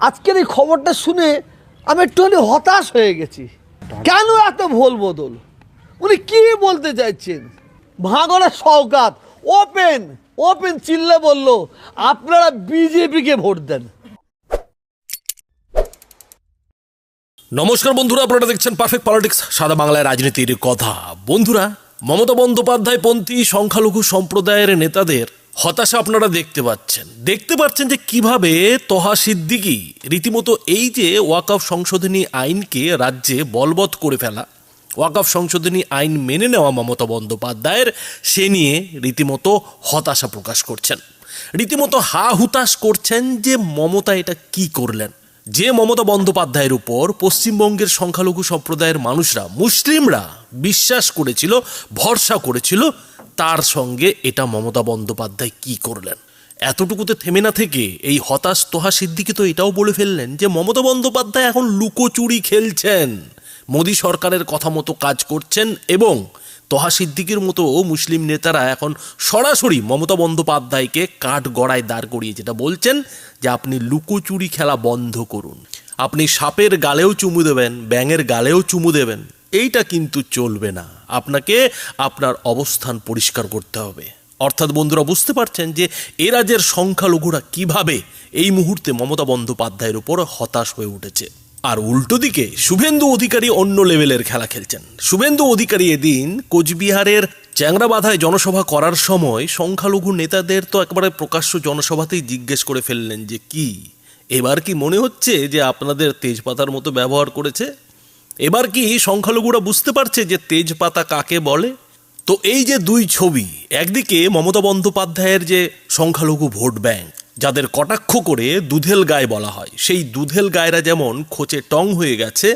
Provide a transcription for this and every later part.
আজকের এই খবরটা শুনে আমি একটুখানি হতাশ হয়ে গেছি। কেন এত ভুল বদল? উনি কি বলতে চাইছেন? ভাঙড়ের সৌকাত ওপেন ওপেন চিল্লে বলল, আপনারা বিজেপিকে ভোট দেন। নমস্কার বন্ধুরা, আপনারা দেখছেন পারফেক্ট পলিটিক্স সাদা বাংলায় রাজনীতির কথা। বন্ধুরা, মমতা বন্দ্যোপাধ্যায় পন্থী সংখ্যালঘু সম্প্রদায়ের নেতাদের হতাশা আপনারা দেখতে পাচ্ছেন। দেখতে পাচ্ছেন যে কীভাবে তহা সিদ্দিকি রীতিমতো এই যে ওয়াকফ সংশোধনী আইনকে রাজ্যে বলবৎ করে ফেলা, ওয়াকফ সংশোধনী আইন মেনে নেওয়া মমতা বন্দ্যোপাধ্যায়ের, সে নিয়ে রীতিমতো হতাশা প্রকাশ করছেন। রীতিমতো হা হুতাশ করছেন যে মমতা এটা কি করলেন? যে মমতা বন্দ্যোপাধ্যায়ের উপর পশ্চিমবঙ্গের সংখ্যালঘু সম্প্রদায়ের মানুষরা, মুসলিমরা বিশ্বাস করেছিল, ভরসা করেছিল, তার সঙ্গে এটা মমতা বন্দ্যোপাধ্যায় কি করলেন? এতটুকুতে থেমে না থেকে এই হতাশ তোহা সিদ্দিকি তো এটাও বলে ফেললেন যে, মমতা বন্দ্যোপাধ্যায় এখন লুকোচুরি খেলছেন। মোদী সরকারের কথা মতো কাজ করছেন এবং তহা সিদ্দিকির মতো মুসলিম নেতারা এখন সরাসরি মমতা বন্দ্যোপাধ্যায়কে কাঠ গড়ায় দাঁড় করিয়ে যেটা বলছেন যে আপনি লুকোচুরি খেলা বন্ধ করুন। আপনি সাপের গালেও চুমু দেবেন, ব্যাঙের গালেও চুমু দেবেন, এইটা কিন্তু চলবে না। আপনাকে আপনার অবস্থান পরিষ্কার করতে হবে। অর্থাৎ বন্ধুরা, বুঝতে পারছেন যে এ রাজ্যের সংখ্যালঘুরা কীভাবে এই মুহূর্তে মমতা বন্দ্যোপাধ্যায়ের উপর হতাশ হয়ে উঠেছে? আর উল্টো দিকে, শুভেন্দু অধিকারী অন্য লেভেলের খেলা খেলছেন। শুভেন্দু অধিকারী এদিন কোচবিহারের চ্যাংরাবাধায় জনসভা করার সময় সংখ্যালঘু নেতাদের তো একবারে প্রকাশ্য জনসভাতেই জিজ্ঞেস করে ফেললেন যে কি? এবার কি মনে হচ্ছে যে আপনাদের তেজপাতার মতো ব্যবহার করেছে? এবার কি সংখ্যালঘুরা বুঝতে পারছে যে তেজপাতা কাকে বলে? তো এই যে দুই ছবি, একদিকে মমতা বন্দ্যোপাধ্যায়ের যে সংখ্যালঘু ভোট ব্যাংক যাদের কটাক্ষ করে দুধেল গায়ে বলা হয়। সেই দুধেল গায়েরা যেমন খোঁচে টং হয়ে গেছে,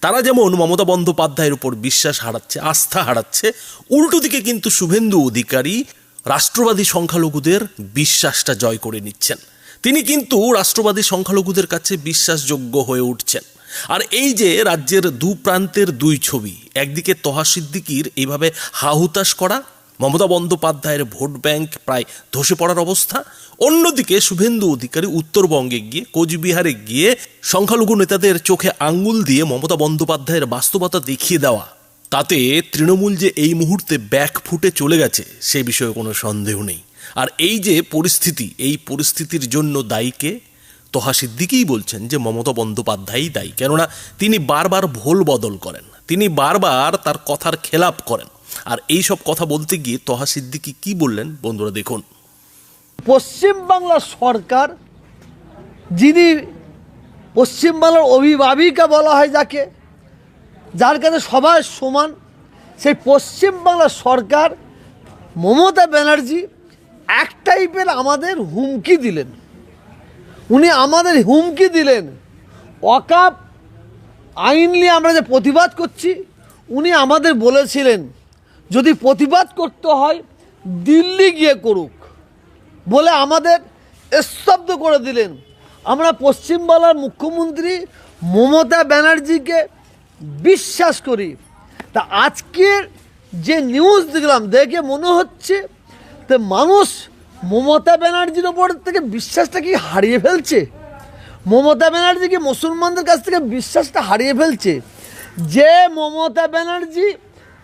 তারা যেমন মমতা বন্দ্যোপাধ্যায়ের উপর বিশ্বাস হারাচ্ছে, আস্থা হারাচ্ছে, উল্টো দিকে কিন্তু শুভেন্দু অধিকারী রাষ্ট্রবাদী সংখ্যালঘুদের বিশ্বাসটা জয় করে নিচ্ছেন। তিনি কিন্তু রাষ্ট্রবাদী সংখ্যালঘুদের কাছে বিশ্বাসযোগ্য হয়ে উঠছেন। আর এই যে রাজ্যের দু প্রান্তের দুই ছবি, একদিকে তহা সিদ্দিকির এইভাবে হাহুতাশ করা মমতা বন্দ্যোপাধ্যায়ের ভোট ব্যাংক প্রায় ধসে পড়ার অবস্থা। অন্যদিকে শুভেন্দু অধিকারী উত্তরবঙ্গে গিয়ে, কোচবিহারে গিয়ে সংখ্যালঘু নেতাদের চোখে আঙ্গুল দিয়ে মমতা বন্দ্যোপাধ্যায়ের বাস্তবতা দেখিয়ে দেওয়া। তাতে তৃণমূল যে এই মুহূর্তে ব্যাক ফুটে চলে গেছে, সে বিষয়ে কোনো সন্দেহ নেই। আর এই যে পরিস্থিতি, এই পরিস্থিতির জন্য দায়ীকে তোহা সিদ্দিকেই বলছেন যে মমতা বন্দ্যোপাধ্যায়ই দায়ী। কেননা তিনি বারবার ভোল বদল করেন। তিনি বারবার তার কথার খেলাপ করেন। আর এই সব কথা বলতে গিয়ে তোহা সিদ্দিকি কি বললেন? বন্ধুরা দেখুন। পশ্চিমবাংলার সরকার, যিনি পশ্চিমবাংলার অভিভাবিকা বলা হয় যাকে, যার কাছে সবাই সমান, সেই পশ্চিমবাংলার সরকার মমতা ব্যানার্জি এক টাইপের আমাদের হুমকি দিলেন। উনি আমাদের হুমকি দিলেন। অকাপ আইন নিয়ে আমরা যে প্রতিবাদ করছি, উনি আমাদের বলেছিলেন যদি প্রতিবাদ করতে হয়, দিল্লি গিয়ে করুক বলে আমাদের স্তব্ধ করে দিলেন। আমরা পশ্চিমবাংলার মুখ্যমন্ত্রী মমতা ব্যানার্জিকে বিশ্বাস করি। তা আজকের যে নিউজ দেখলাম, দেখে মনে হচ্ছে তো মানুষ মমতা ব্যানার্জির ওপর থেকে বিশ্বাসটা কি হারিয়ে ফেলছে? মমতা ব্যানার্জি কি মুসলমানদের কাছ থেকে বিশ্বাসটা হারিয়ে ফেলছে? যে মমতা ব্যানার্জি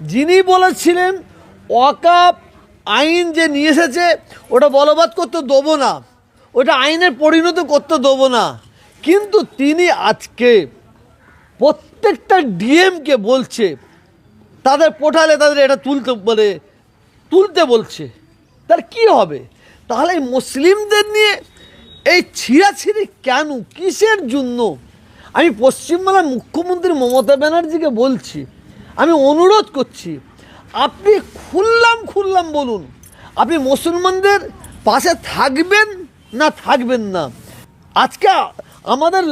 যিনি বলেছিলেন ওয়াকাপ আইন যে নিয়ে এসেছে, ওটা বলবৎ করতে দেবো না। ওটা আইনের পরিণত করতে দেবো না। কিন্তু তিনি আজকে প্রত্যেকটা ডিএমকে বলছে, তাদের পোর্টালে তাদের এটা তুলতে বলে তুলতে বলছে। তার কি হবে? তাহলে মুসলিমদের নিয়ে এই ছিঁড়াছিঁড়ি কেন? কিসের জন্য? আমি পশ্চিমবাংলার মুখ্যমন্ত্রী মমতা ব্যানার্জিকে বলছি আমি অনুরোধ করছি, আপনি খুললাম খুললাম বলুন, আপনি মুসলমানদের পাশে থাকবেন না থাকবেন না? আজকে আমাদের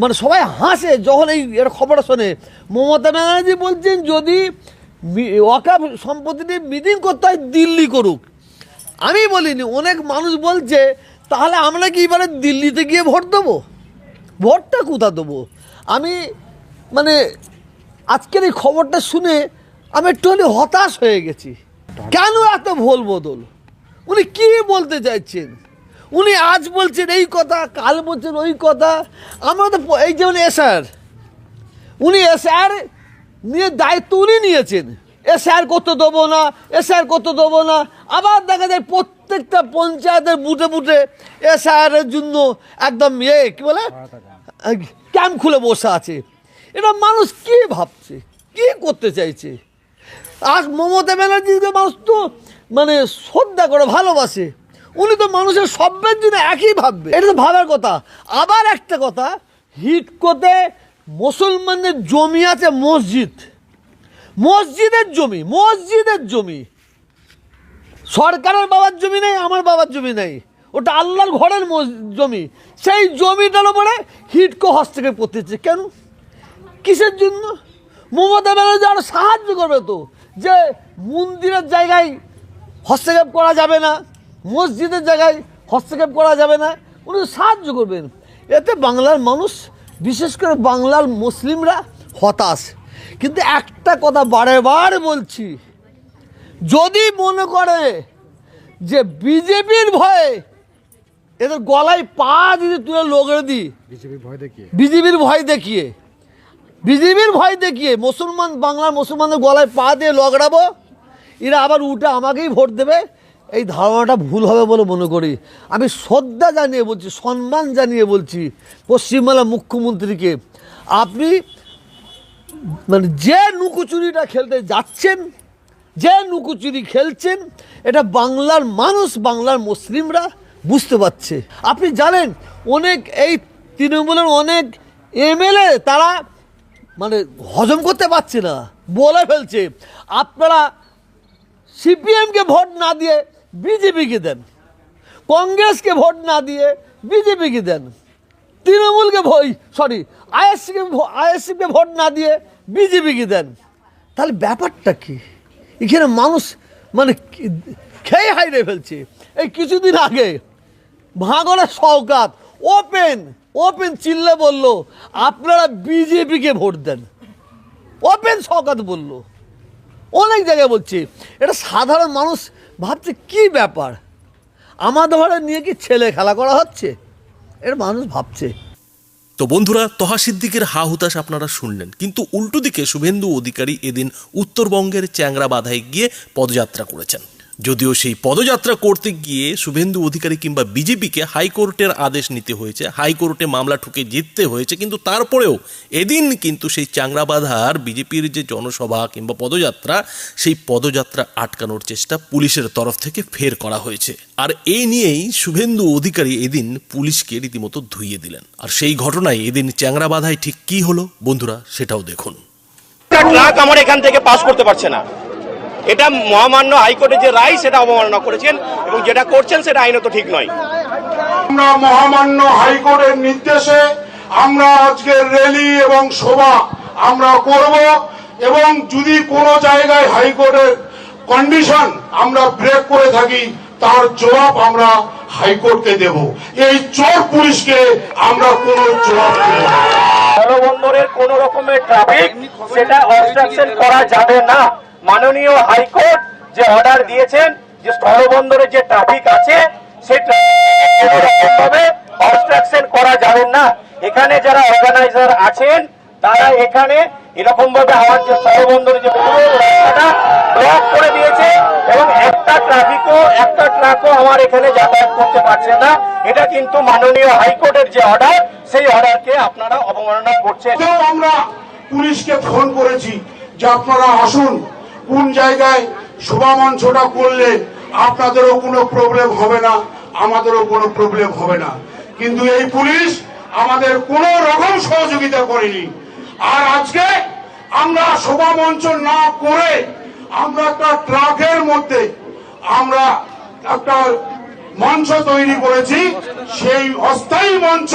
মানে সবাই হাসে, যখন এই এর খবর শোনে। মমতা ব্যানার্জি বলছেন, যদি ওয়াকাফ সম্পত্তি মিটিং করতে হয়, দিল্লি করুক। আমি বলিনি, অনেক মানুষ বলছে, তাহলে আমরা কি এবারে দিল্লিতে গিয়ে ভোট দেবো? ভোটটা কোথা দেবো? আমি মানে আজকের এই খবরটা শুনে আমি একটুখানি হতাশ হয়ে গেছি। কেন এত ভোল বদল? উনি কি বলতে চাইছেন? উনি আজ বলছেন এই কথা কাল বলছেন ওই কথা। আমরা তো এই যেমন এসআর উনি এসআর নিয়ে দায়িত্ব উনি নিয়েছেন। এসআর করতে দেবো না এসআর করতে দেবো না। আবার দেখা যায় প্রত্যেকটা পঞ্চায়েতের বুটে বুটে এসআরের জন্য একদম এ কি বলে? ক্যাম্প খুলে বসে আছে। এটা মানুষ কি ভাবছে? কি করতে চাইছে? আর মমতা ব্যানার্জিকে মানুষ তো মানে শ্রদ্ধা করে ভালোবাসে। উনি তো মানুষের সবের জন্য একই ভাববে। এটা তো ভাবার কথা। আবার একটা কথা, হিট করতে মুসলমানদের জমি আছে মসজিদ। মসজিদের জমি মসজিদের জমি। সরকারের বাবার জমি নেই, আমার বাবার জমি নেই। ওটা আল্লাহর ঘরের জমি। সেই জমিটার উপরে হিটকো হস্তক্ষেপ করতেছে কেন? কিসের জন্য? মমতা ব্যানার্জি আরও সাহায্য করবে তো যে মন্দিরের জায়গায় হস্তক্ষেপ করা যাবে না মসজিদের জায়গায় হস্তক্ষেপ করা যাবে না উনি সাহায্য করবেন এতে বাংলার মানুষ বিশেষ করে বাংলার মুসলিমরা হতাশ। কিন্তু একটা কথা বারে বার বলছি যদি মনে করে যে বিজেপির ভয়ে এদের গলায় পা যদি তুলে লোকের দিই বিজেপি ভয় দেখিয়ে। বিজেপির ভয় দেখিয়ে বিজেপির ভয় দেখিয়ে মুসলমান, বাংলার মুসলমানদের গলায় পা দিয়ে লগড়াবো, এরা আবার উঠে আমাকেই ভোট দেবে। এই ধারণাটা ভুল হবে বলে মনে করি। আমি শ্রদ্ধা জানিয়ে বলছি, সম্মান জানিয়ে বলছি পশ্চিমবাংলার মুখ্যমন্ত্রীকে। আপনি মানে যে নুকুচুরিটা খেলতে যাচ্ছেন, যে নুকুচুরি খেলছেন, এটা বাংলার মানুষ, বাংলার মুসলিমরা বুঝতে পারছে। আপনি জানেন, অনেক এই তৃণমূলের অনেক এমএলএ, তারা মানে হজম করতে পারছে না। বলে ফেলছে। আপনারা সিপিএমকে ভোট না দিয়ে বিজেপিকে দেন। কংগ্রেসকে ভোট না দিয়ে বিজেপিকে দেন। তৃণমূলকে ভোট সরি আইএসসিকে আইএসসিকে ভোট না দিয়ে বিজেপিকে দেন। তাহলে ব্যাপারটা কি? এখানে মানুষ মানে খেয়ে হাইরে ফেলছে। এই কিছুদিন আগে ভাঙনের সৌকাত ওপেন। ওপেন চিল্লা বলল, আপনারা বিজেপিকে ভোট দেন। ওপেন সৌকাত বলল। অনেক জায়গায় বলছে, এটা সাধারণ মানুষ ভাবছে কি ব্যাপার? আমাদের ঘরে নিয়ে কি ছেলে খেলা করা হচ্ছে? এটা মানুষ ভাবছে। তো বন্ধুরা, তহা সিদ্দিকের হা হুতাশ আপনারা শুনলেন। কিন্তু উল্টো দিকে শুভেন্দু অধিকারী এদিন উত্তরবঙ্গের চ্যাংরা বাধায় গিয়ে পদযাত্রা করেছেন। যদিও সেই পদযাত্রা করতে গিয়ে শুভেন্দু অধিকারী কিংবা বিজেপিকে হাইকোর্টের আদেশ নিতে হয়েছে। হাইকোর্টে মামলা ঠুকে জিততে হয়েছে, কিন্তু তারপরেও এদিন কিন্তু সেই চাংরাবাধার বিজেপির যে জনসভা কিংবা পদযাত্রা, সেই পদযাত্রা আটকানোর চেষ্টা পুলিশের তরফ থেকে ফের করা হয়েছে। আর এই নিয়েই শুভেন্দু অধিকারী এদিন পুলিশকে রীতিমতো ধুইয়ে দিলেন। আর সেই ঘটনায় এদিন চ্যাংরাবাধায় ঠিক কি হলো? বন্ধুরা, সেটাও দেখুন। ট্রাক আমার এখান থেকে পাস করতে পারছে না। এটা মহামান্য হাইকোর্টের যে রায় সেটা অবমাননা করেছেন এবং যেটা করছেন সেটা আইনত ঠিক নয়। আমরা মহামান্য হাইকোর্টের নির্দেশে আমরা আজকে র্যালি এবং সভা আমরা করব এবং যদি কোনো জায়গায় হাইকোর্টের কন্ডিশন আমরা ব্রেক করে থাকি তার জবাব আমরা হাইকোর্টকে দেব। এই চোর পুলিশকে আমরা কোনো জবাব দেব না। স্থলবন্দরের কোন রকমের ট্রাফিক সেটা অবস্ট্রাকশন করা যাবে না। মাননীয় হাইকোর্ট যে অর্ডার দিয়েছেন, যে স্থলবন্দরে যে ট্রাফিক আছে, সেই ভাবে অবস্ট্রাকশন করা যাবে না। এখানে যারা অর্গানাইজার আছেন, তারা এখানে এরকম ভাবে আমার যে স্থলবন্দরে যে রাস্তাটা ব্লক করে দিয়েছে এবং একটা ট্রাফিকও একটা ট্রাকও আমার এখানে যাতায়াত করতে পারছে না। এটা কিন্তু মাননীয় হাইকোর্টের যে অর্ডার সেই অর্ডারকে আপনারা অবমাননা করছেন। আমরা পুলিশকে ফোন করেছি যে আপনারা আসুন। কোন জায়গায় শোভা মঞ্চটা করলে আপনাদেরও কোনো প্রবলেম হবে না, আমাদেরও কোনো প্রবলেম হবে না। কিন্তু এই পুলিশ আমাদের কোনো রকম সহযোগিতা করেনি। আর আজকে আমরা শোভা মঞ্চ না করে আমরা একটা ট্রাকের মধ্যে আমরা একটা মঞ্চ তৈরি করেছি, সেই অস্থায়ী মঞ্চ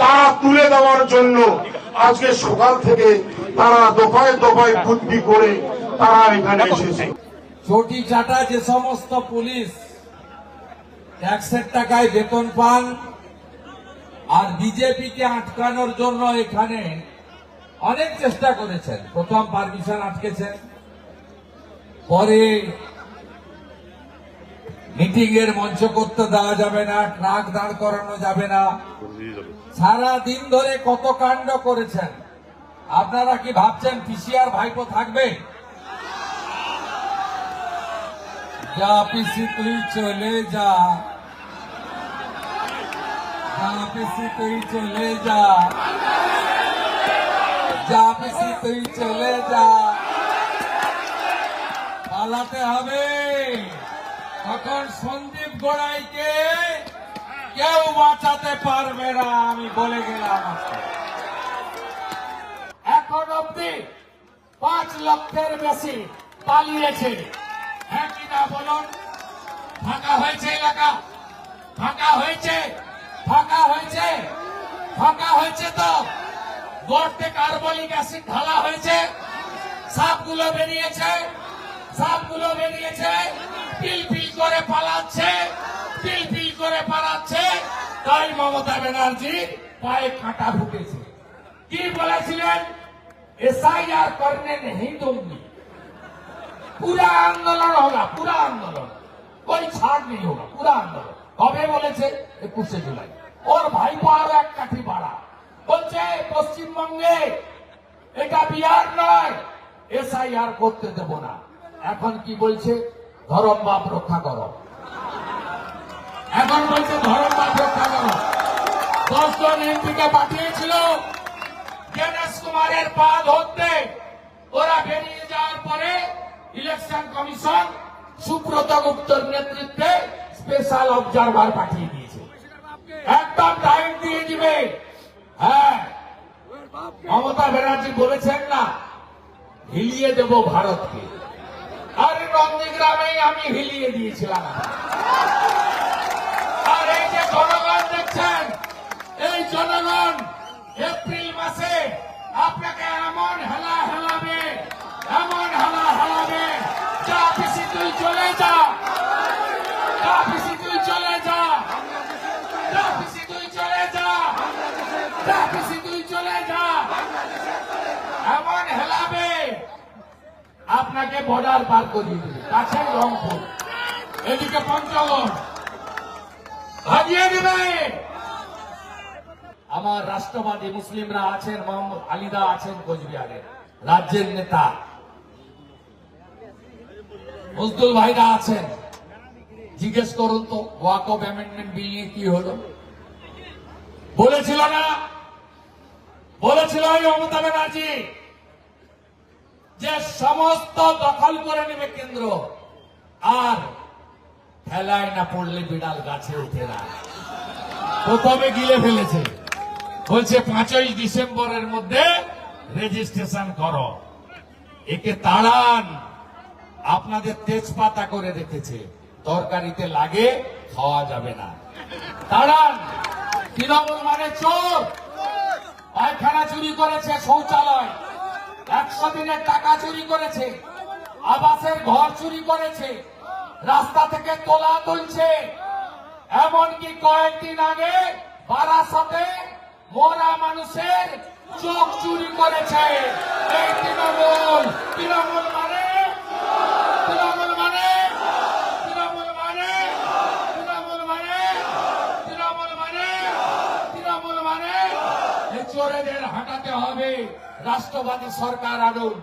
তারা তুলে দেওয়ার জন্য আজকে সকাল থেকে তারা দফায় দফায় বুদ্ধি করে তারা চটি চাটা যে সমস্ত পুলিশ ট্যাক্সের টাকায় বেতন পান আর বিজেপিকে আটকানোর জন্য এখানে অনেক চেষ্টা করেছেন। প্রথম পারমিশন আটকেছেন পরে মিটিং এর মঞ্চ করতে দেওয়া যাবে না, ট্রাক দাঁড় করানো যাবে না। সারা দিন ধরে কত কাণ্ড করেছেন। আপনারা কি ভাবছেন, পিসিআর ভাইপো থাকবে? যা পিসি তুই চলে যা। যা পিসি তুই চলে যা। যা তুই চলে যা। পালাতে হবে। তখন সন্দীপ গোড়াইকে কেউ বাঁচাতে পারবে না, আমি বলে গেলাম। এখন অব্দি পাঁচ লক্ষের বেশি পালিয়েছে। হ্যাঁ বলুন, ফাঁকা হয়েছে এলাকা, ফাঁকা হয়েছে ফাঁকা হয়েছে ফাঁকা হয়েছে তো। অ্যাসিড ঢালা হয়েছে, সাপগুলো বেরিয়েছে সাপগুলো বেরিয়েছে করে পালাচ্ছে করে পালাচ্ছে। তাই মমতা ব্যানার্জি পায়ে ফুটেছে। কি বলেছিলেন? এসআইআর করনে হিন্দু पूरा आंदोलन होगा पूरा आंदोलन कोई ছাড় नहीं होगा पूरा आंदोलन কবে বলেছে একুশে জুলাই ওর ভাইপো আরো এক কাঠি বাড়া বলছে পশ্চিমবঙ্গে এটা বিহার নয় এসআইআর করতে দেব না এখন কি বলছে ধরম বাপ রক্ষা করো এখন বলছে ধরম বাপ রক্ষা করো দশজন এমপিকে পাঠিয়েছিল গণেশ কুমারের পা ধরতে ওরা বেরিয়ে যাওয়ার পরে ইলেকশন কমিশন সুব্রত গুপ্তর নেতৃত্বে স্পেশাল অবজারভার পাঠিয়ে দিয়েছে। একদম টাইম দিয়ে দিবে। হ্যাঁ মমতা ব্যানার্জি বলেছেন না, হিলিয়ে দেব ভারতকে। আর নন্দীগ্রামেই আমি হিলিয়ে দিয়েছিলাম। আর এই যে জনগণ দেখছেন, এই জনগণ এপ্রিল মাসে আপনাকে এমন হেলা হেলাবে এমন হেলা হেলাবে যা পিসি তুই চলে যা যা পিসি তুই চলে যা যা পিসি তুই চলে যা যা পিসি তুই চলে যা এমন হেলাবে আপনাকে বর্ডার পার করিয়ে দেবে। কাছে রংপুর। এদিকে পঞ্চগড়। ভাজিয়ে দেবে। আমার রাষ্ট্রবাদী মুসলিমরা আছেন, মোহাম্মদ আলিদা আছেন কোচবিহারে, রাজ্যের নেতা। মজদুল ভাইরা আছেন। জিজ্ঞেস করুন তো ওয়াকফ অ্যামেন্ডমেন্ট বিল নিয়ে কি হলো? বলেছিল না। বলেছিল এই মমতা ব্যানার্জি। যে সমস্ত দখল করে নেবে কেন্দ্র, আর খেলায় না পড়লে বিড়াল গাছে উঠে না। প্রথমে গিলে ফেলেছে। বলছে, পাঁচই ডিসেম্বরের মধ্যে রেজিস্ট্রেশন করো। একে তাড়ান, আপনাদের তেজপাতা করে রেখেছে। তরকারিতে লাগে, খাওয়া যাবে না। তাড়ান, তৃণমূল মানে চোর। পায়খানা চুরি করেছে শৌচালয়। একশো দিনের টাকা চুরি করেছে। আবাসের ঘর চুরি করেছে। রাস্তা থেকে তোলা তুলছে। এমনকি কয়েকদিন আগে বারাসাতে মোরা মানুষের চোখ চুরি করেছে। তৃণমূল তৃণমূল মানে তৃণমূল মানে তৃণমূল মানে তৃণমূল মানে তৃণমূল মানে এই চোরেদের হাঁটাতে হবে রাষ্ট্রবাদী সরকার আনুন।